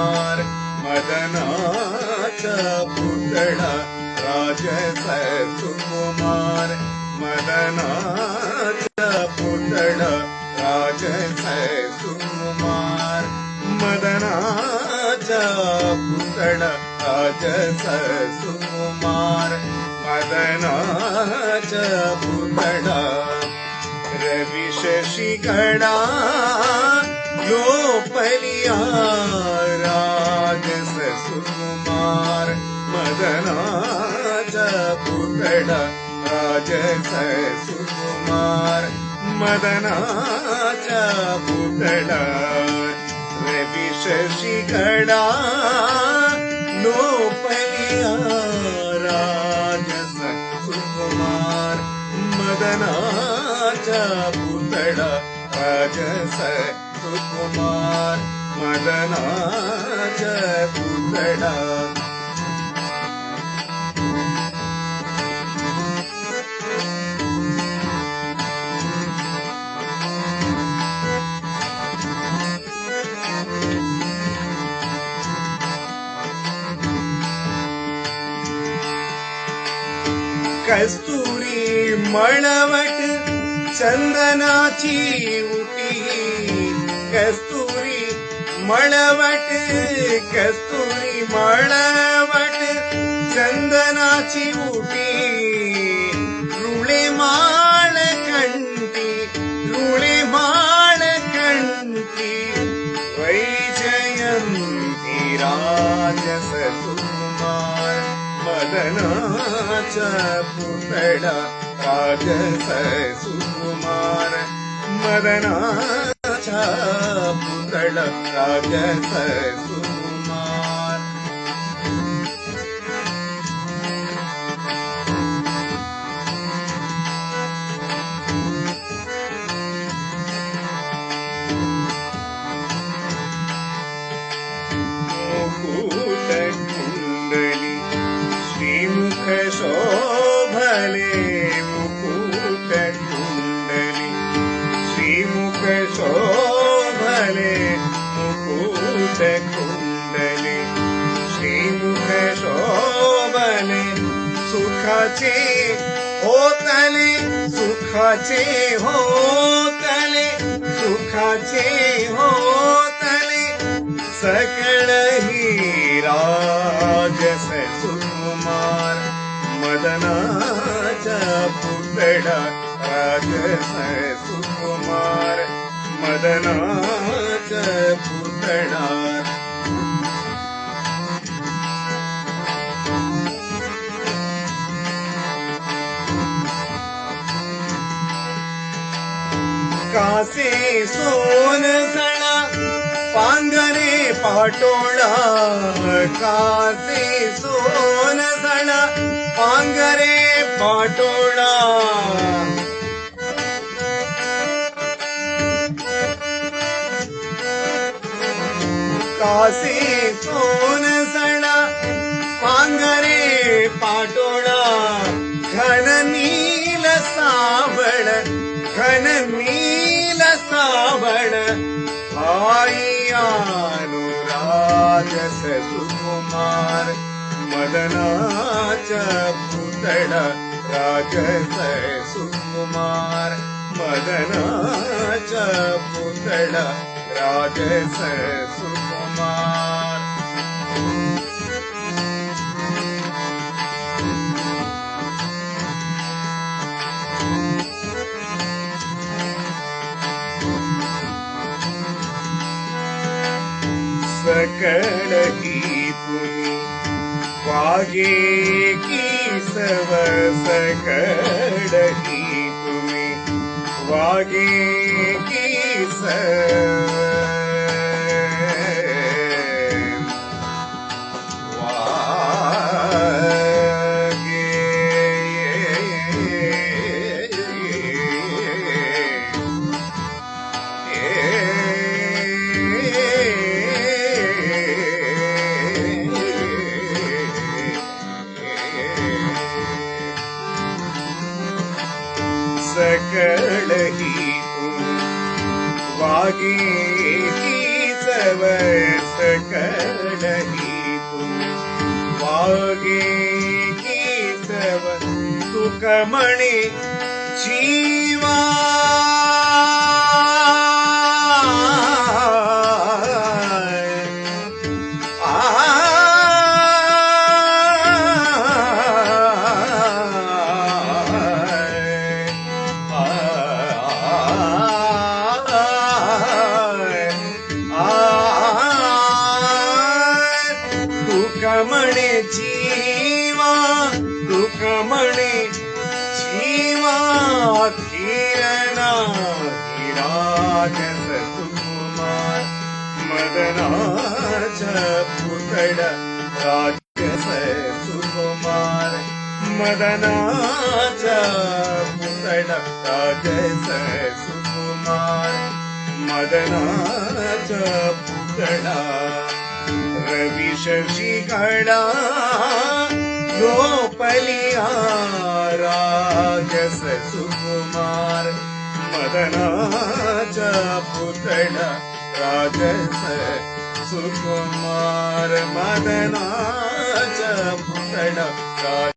सुकुमार मदनाचा पुतळा राजस सुकुमार मदनाचा पुतळा राजस सुकुमार मदनाचा पुतळा राजस सुकुमार मदनाचा पुतळा। रवि शशिगणा लोपलिया राजस सुकुमार मदनाचा पुतळा राजस सुकुमार मदनाचा पुतळा रवि शशिगणा लोपलिया राजस सुकुमार मदनाचा पुतळा राजस சுகுமார் மகனாஜ புகழா கஸ்தூரி மணவட்டு சந்தனாச்சி ஊட்டி கஸ்தூரி மழவட்டு கஸ்தூரி மழவட்டு சந்தனாச்சி ஊட்டி ருளே மாள கண்டி ருளே மாள கண்டி வைஜயந்தி ராஜசகுமார் மதனாச்ச புதடா ராஜசகுமார் மதனாச்ச सुकुमार मदनाचा पुतळा सुखाचे होतले सुखाचे होतले सुखाचे होतले सकळ ही राजस सुकुमार मदनाचा पुतळा राजस सुकुमार मदनाचा पुतळा. कासे सोन सणा पांघरे पाटोळा कासे सोन सणा पांघरे पाटोळा कासे सोन सणा पांघरे पाटोळा घन नील सावळ घन आई अनुराजस सुकुमार मदनाचा पुतळा राजस सुकुमार मदनाचा पुतळा राजस सुकुमार सकलही पुनि पाजे की सव सकलही पुनि वागे की सव लागे गीत सकलही वागे गीत सुखमणि मणे जीवा, दुख मणे जीवा, किरणा हिराजन कुमार मदनाच पुतड राज सुकुमार मदनाच पुतड राज सुकुमार मदनाच पुतडा रवि शशिगणा गोपलिया राजस सुकुमार मदनाचा पुतळा राजस सुकुमार मदनाचा पुतळा राज